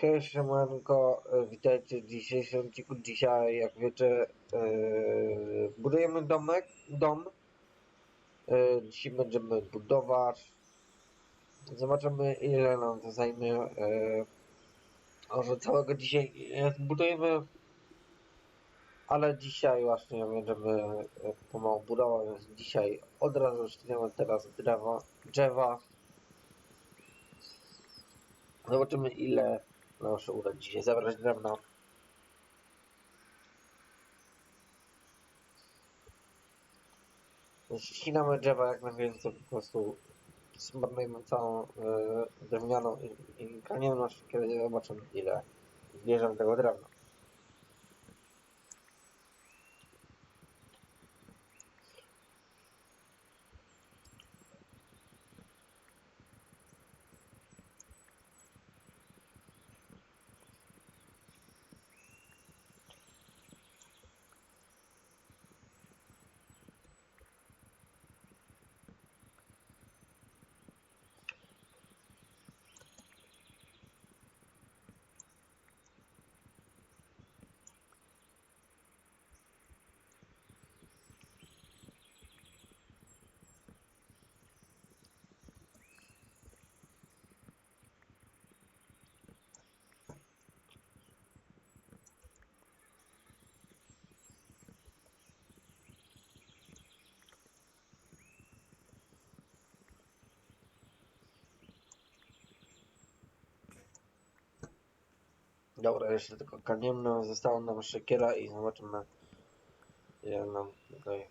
Hej, siemanko, witajcie w dzisiejszym odcinku. Dzisiaj, jak wiecie, e, budujemy domek, dom. E, dzisiaj będziemy budować. Zobaczymy, ile nam to zajmie. E, może całego dzisiaj budujemy, ale dzisiaj właśnie będziemy pomału budować, więc dzisiaj od razu sztniemy teraz drzewa, drzewa. Zobaczymy, ile się uda dzisiaj zabrać drewna. Ścinamy drzewa jak najwięcej, po prostu zmarnujemy całą e, drewnianą i, i kamienność, kiedy zobaczymy ile zbierzemy tego drewna. Dobra, jeszcze tylko kamienno, została nam siekiera i zobaczymy ile nam tutaj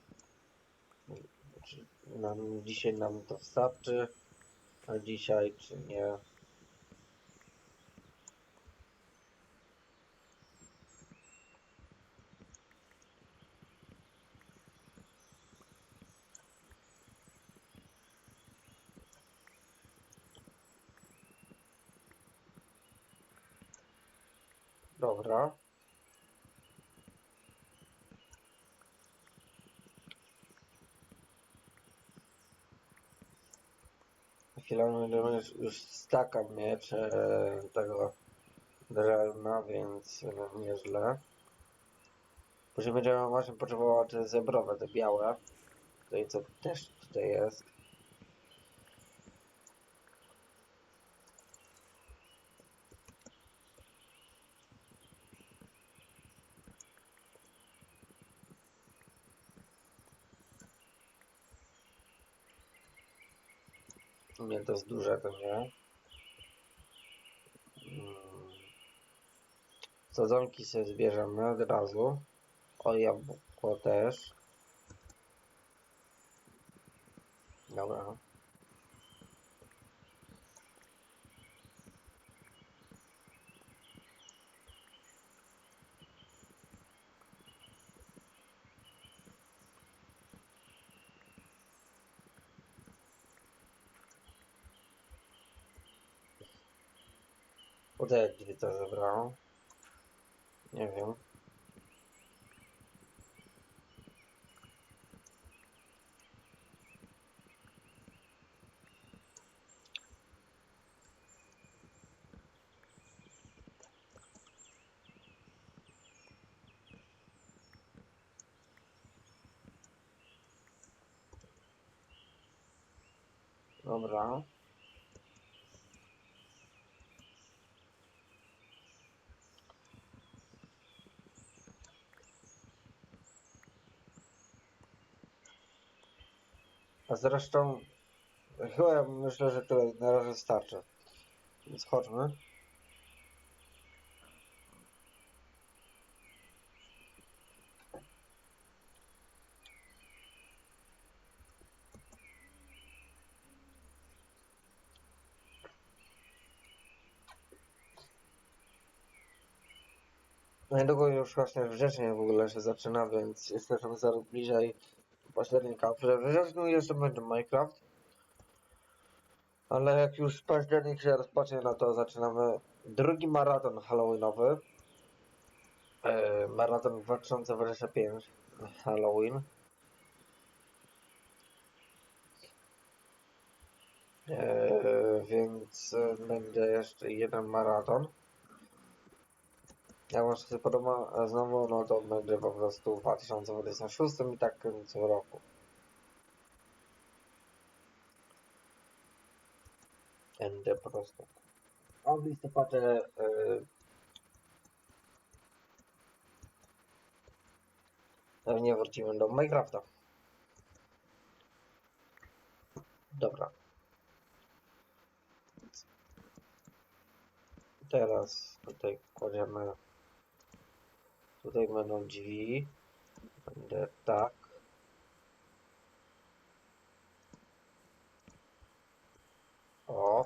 czy nam dzisiaj nam to wystarczy, a dzisiaj czy nie. Dobra. Na chwilę będziemy już, staka mieć e, tego drewna, więc e, nieźle. Później będziemy właśnie potrzebować te zebrowe, te białe. Tutaj co też tutaj jest. Nie, jest duże, nie. Mm. Sadzonki sobie zbierzemy od razu. O jabłko też. Dobra. Udaje gdzie to zebrało. Nie wiem. Dobra. Zresztą chyba ja myślę, że tyle na razie starczy. Więc chodźmy. Niedługo już właśnie września w ogóle się zaczyna, więc jesteśmy zaraz bliżej października. We wrześniu jeszcze będzie Minecraft. Ale jak już październik się rozpocznie, no to zaczynamy drugi maraton halloweenowy. E, maraton 2025 Halloween. E, więc będzie jeszcze jeden maraton. Jak wam się podoba e, znowu, no to będzie po prostu w 2026 i tak co roku. Będę po prostu. A w listopadzie yy, pewnie wrócimy do Minecrafta. Dobra. Teraz tutaj kładziemy. Tutaj będą drzwi. Będzie tak. O.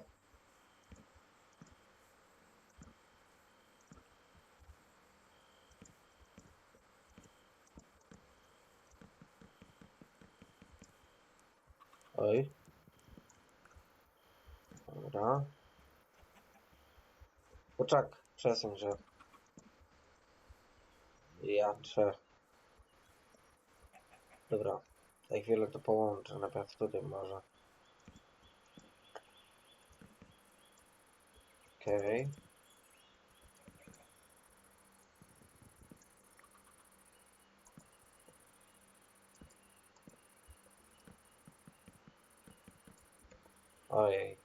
Oj. Dobra. Poczek, przesuń się. Ja trzę. Dobra. Za chwilę to połączę, najpierw tutaj może. Okej. Ojej.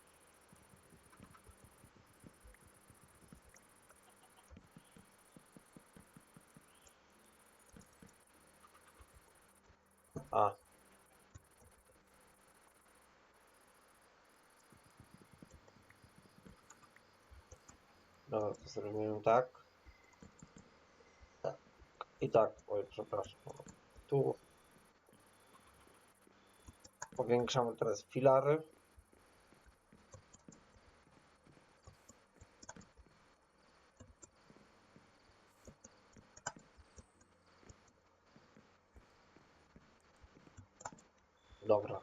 A. Dobra, to zrobimy tak. Tak. I tak, oj, przepraszam. Tu powiększamy teraz filary. Dobra.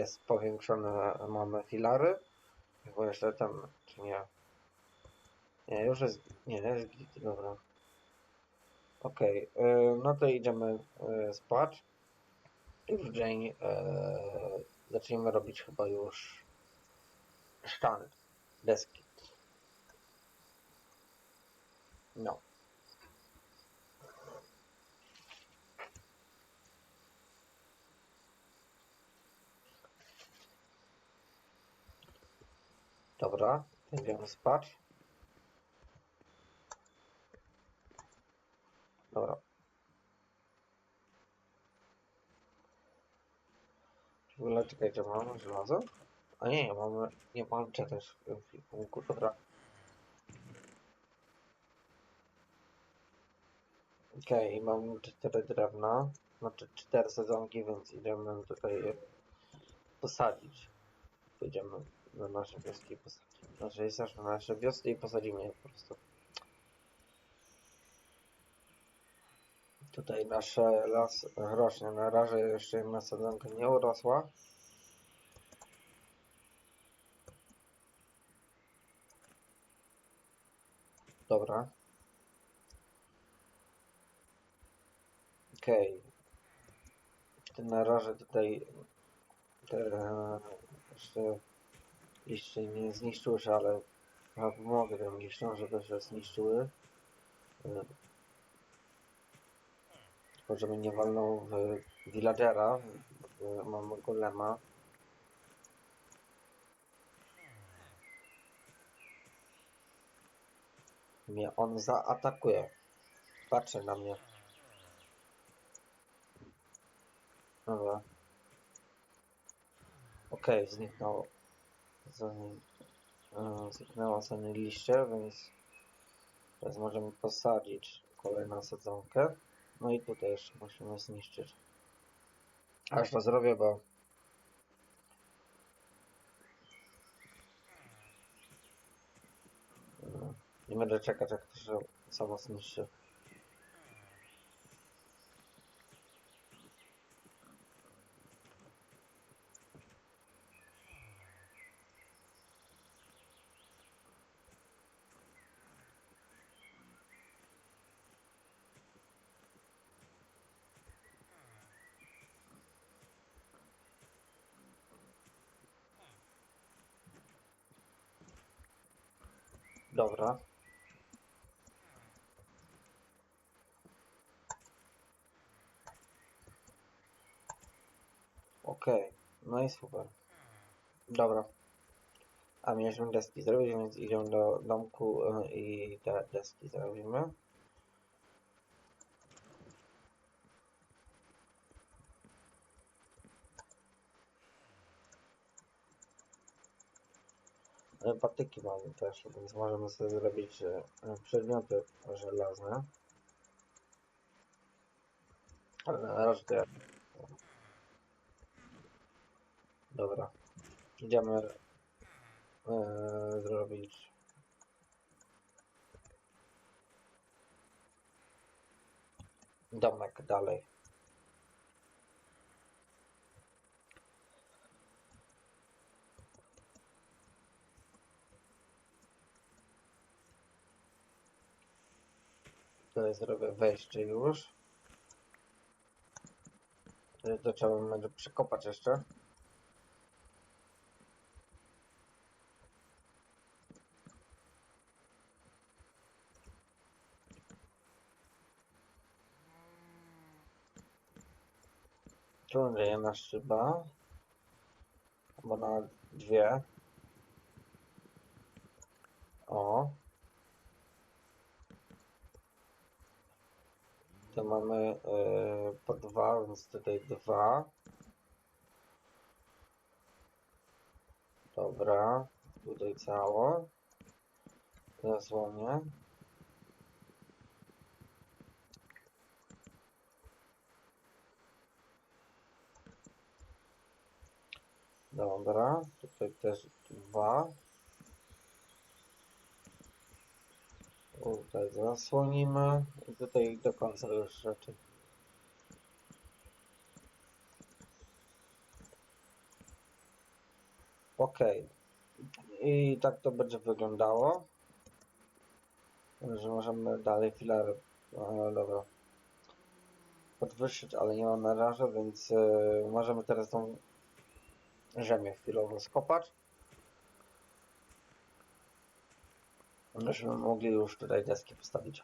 Jest powiększone, mamy filary. Chyba jeszcze ten, czy nie? Nie, już jest, nie, jest git, dobra. Okej, okay. no to idziemy y, spać. I w dzień y, zaczniemy robić chyba już sztany, deski. No. Dobra, idziemy spać. Dobra. W ogóle czekajcie, mamy żelazo? A nie, nie mamy, nie mam też w tym filmiku, dobra. Okej, okay, mam cztery drewna, znaczy cztery sezonki, więc idziemy tutaj posadzić. Pójdziemy na nasze wioski i posadzić. Znaczy, jest na nasze wioski i posadzimy je po prostu. Tutaj nasze las rośnie. Na razie jeszcze jedna sadzonka nie urosła. Dobra. Okej. Okay. Na razie tutaj te, jeszcze liście nie zniszczyły się, ale ja pomogę tym liściom, żeby się zniszczyły. Tylko żeby nie walnął w villagera, bo mamy golema. Mnie on zaatakuje. Patrzy na mnie. Dobra. Okej, okay, zniknęło. Zniknęło sobie liście, więc teraz możemy posadzić kolejną sadzonkę. No i tutaj jeszcze musimy zniszczyć. Aż to zrobię, bo nie będę czekać, jak to się samo zniszczy. Dobra. Okej, okay. no i super. Dobra. A mieliśmy deski zrobić, więc idziemy do domku e, i te deski zrobimy. Patyki mamy też, więc możemy sobie zrobić e, przedmioty żelazne. Ale na razie to ja... Dobra. Idziemy e, zrobić domek dalej. Tutaj zrobię wejście już. Tutaj To trzeba będzie przekopać jeszcze. Tu będzie jedna szyba. Albo na dwie. O. Tu mamy yy, po dwa, więc tutaj dwa. Dobra. Tutaj cało. Zasłonię. Dobra, tutaj też dwa. Tutaj zasłonimy i tutaj do końca już rzeczy. Ok. I tak to będzie wyglądało. Że możemy dalej filary. Dobra. Podwyższyć, ale nie mam na razie, więc e, możemy teraz tą ziemię chwilowo skopać. Żebyśmy mogli już tutaj deski postawić.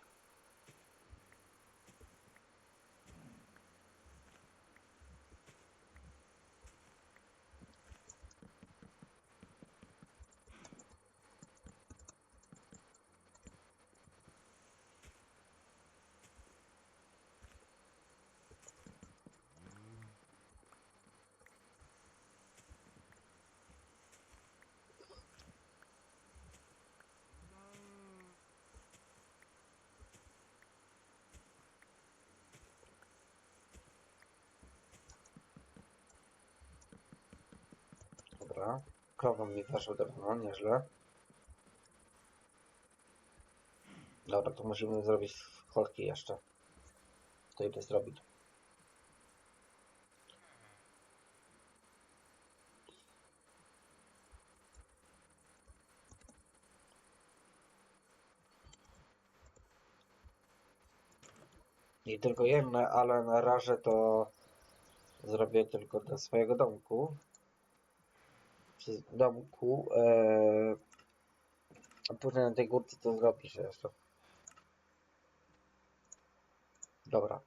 Dobra. Krową mi weszło drewno, nieźle. Dobra, to musimy zrobić kolki jeszcze. To idę zrobić. I tylko jedne, ale na razie to zrobię tylko do swojego domku. Przy domku. Eee, a później na tej górce to zrobisz jeszcze. Dobra.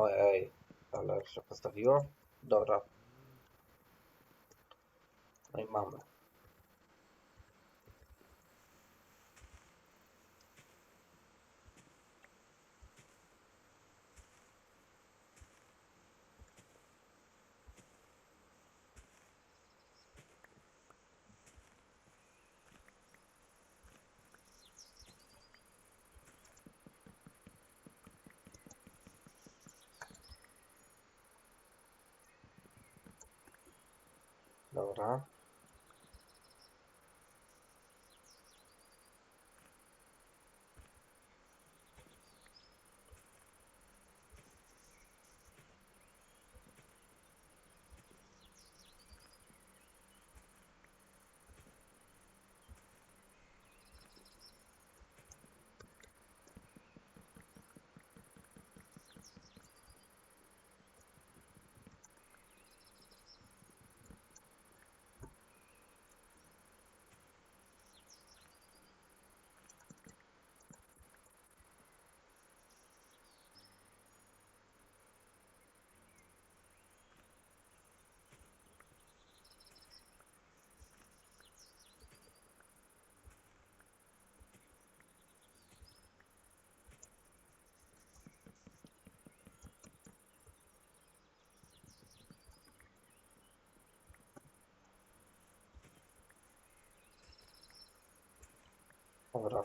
Ojej, ale się postawiło. Dobra. No i mamy. Dobra. Dobra.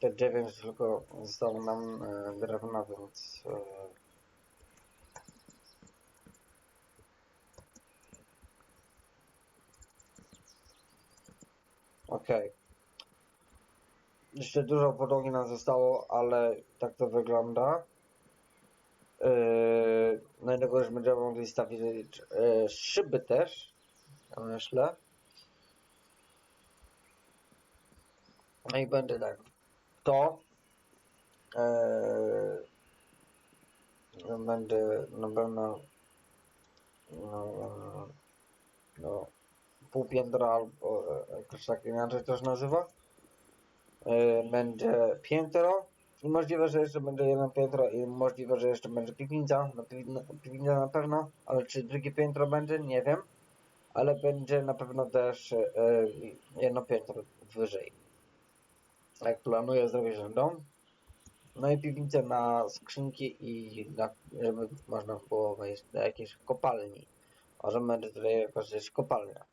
Te 9 tylko zostało nam e, drewna, więc... E, Okej. Jeszcze dużo podłogi nam zostało, ale tak to wygląda. Yy, na innego już będziemy mogli stawić yy, szyby też. Myślę. No i będzie tak. To yy, będzie na pewno no, no, pół piętra albo e, jakoś tak inaczej to się nazywa. Yy, będzie piętro i możliwe, że jeszcze będzie jedno piętro i możliwe, że jeszcze będzie piwnica. No, piwnica, na pewno, ale czy drugie piętro będzie, nie wiem. Ale będzie na pewno też e, jedno piętro wyżej. Jak planuję zrobić ten dom. No i piwnicę na skrzynki i na, żeby można było wejść do jakiejś kopalni. Może będzie tutaj jakaś gdzieś kopalnia.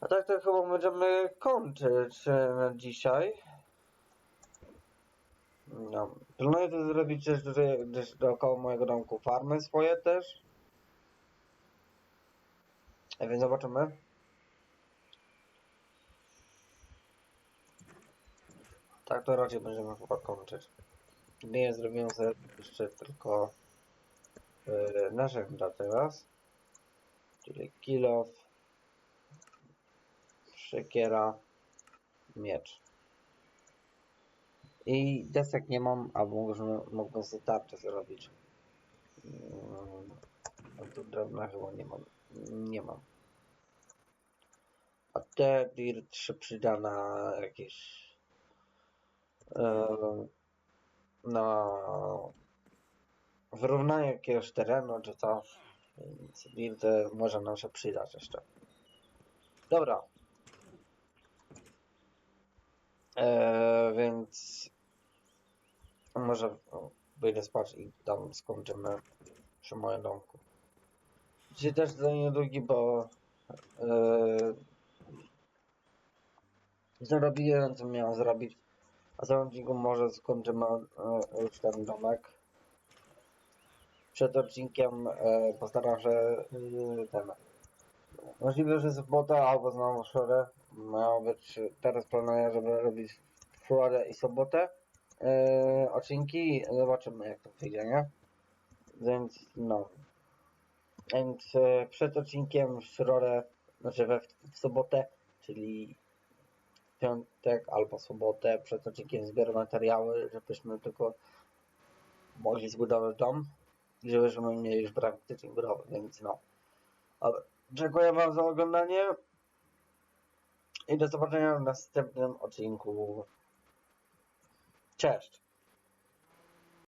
A tak to chyba będziemy kończyć e, na dzisiaj. No. Planuję to zrobić też tutaj gdzieś dookoła mojego domku farmy swoje też. A więc zobaczymy. Tak to raczej będziemy chyba kończyć. Nie zrobiłem sobie jeszcze tylko yy, narzędzia teraz. Czyli kill off, siekiera, miecz. I desek nie mam, a mógłbym sobie tarczę zrobić. A tu drewna chyba nie mam. Nie mam. A te dirt się przyda na jakieś e, na wyrównanie jakiegoś terenu czy coś. Więc dirt może nam się przydać jeszcze. Dobra. E, więc może wyjdę spać i tam skończymy przy moim domku. Dzisiaj też za niedługi, bo yy, zrobiłem co miałem zrobić. A za odcinku może skończymy yy, już ten domek. Przed odcinkiem yy, postaram się yy, ten. Możliwe, że sobota albo znowu środę. Miało być, teraz planuję, żeby robić środę i sobotę yy, odcinki. Zobaczymy jak to wyjdzie, nie? Więc no. Więc e, przed odcinkiem w środę, znaczy we, w sobotę, czyli piątek albo sobotę, przed odcinkiem zbiorę materiały, żebyśmy tylko mogli zbudować dom i żebyśmy mieli już praktycznie budowy, więc no. Dziękuję Wam za oglądanie i do zobaczenia w następnym odcinku. Cześć!